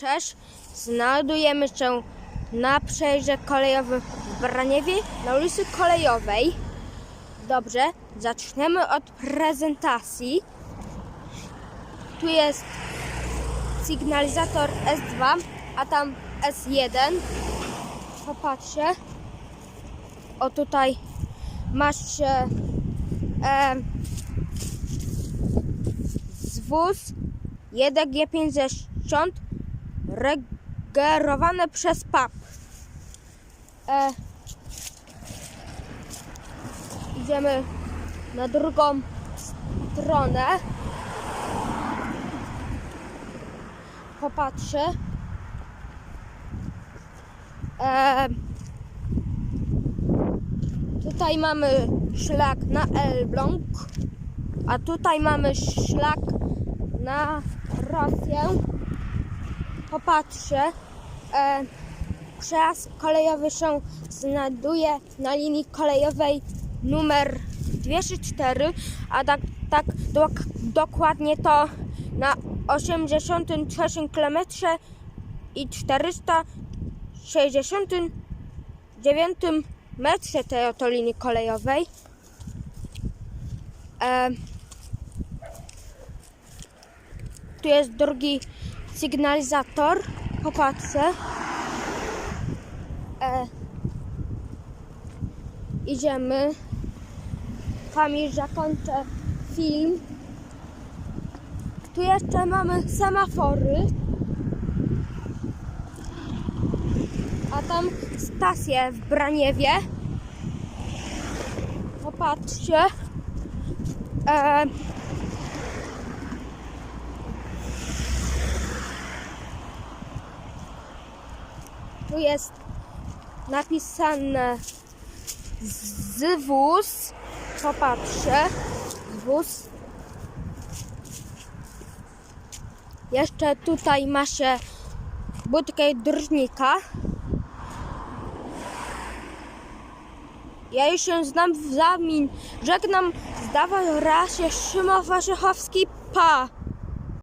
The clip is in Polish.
też znajdujemy się na przejeździe kolejowym w Braniewie na ulicy Kolejowej. Dobrze, zaczniemy od prezentacji. Tu jest sygnalizator S2, a tam S1. Popatrzcie. O tutaj masz się e, zwóz 1G50 regerowany przez PAP. E, idziemy na drugą stronę. Popatrzę. E, tutaj mamy szlak na Elbląg, a tutaj mamy szlak na Rosję. Popatrzcie. E, przejazd kolejowy się znajduje na linii kolejowej numer 204, a tak, tak dok- dokładnie to na 83 km i 469 metrze tej oto linii kolejowej. E, tu jest drugi sygnalizator. Popatrzę. E, idziemy. Kamil zakończę film. Tu jeszcze mamy semafory. A tam stację w Braniewie. Popatrzcie. E, tu jest napisane zwóz. Popatrzę. Zwóz. Jeszcze tutaj ma się budkę drżnika. Ja już się znam w zamin. Żegnam. Zdawał raz się Szymon Warzechowski. Pa!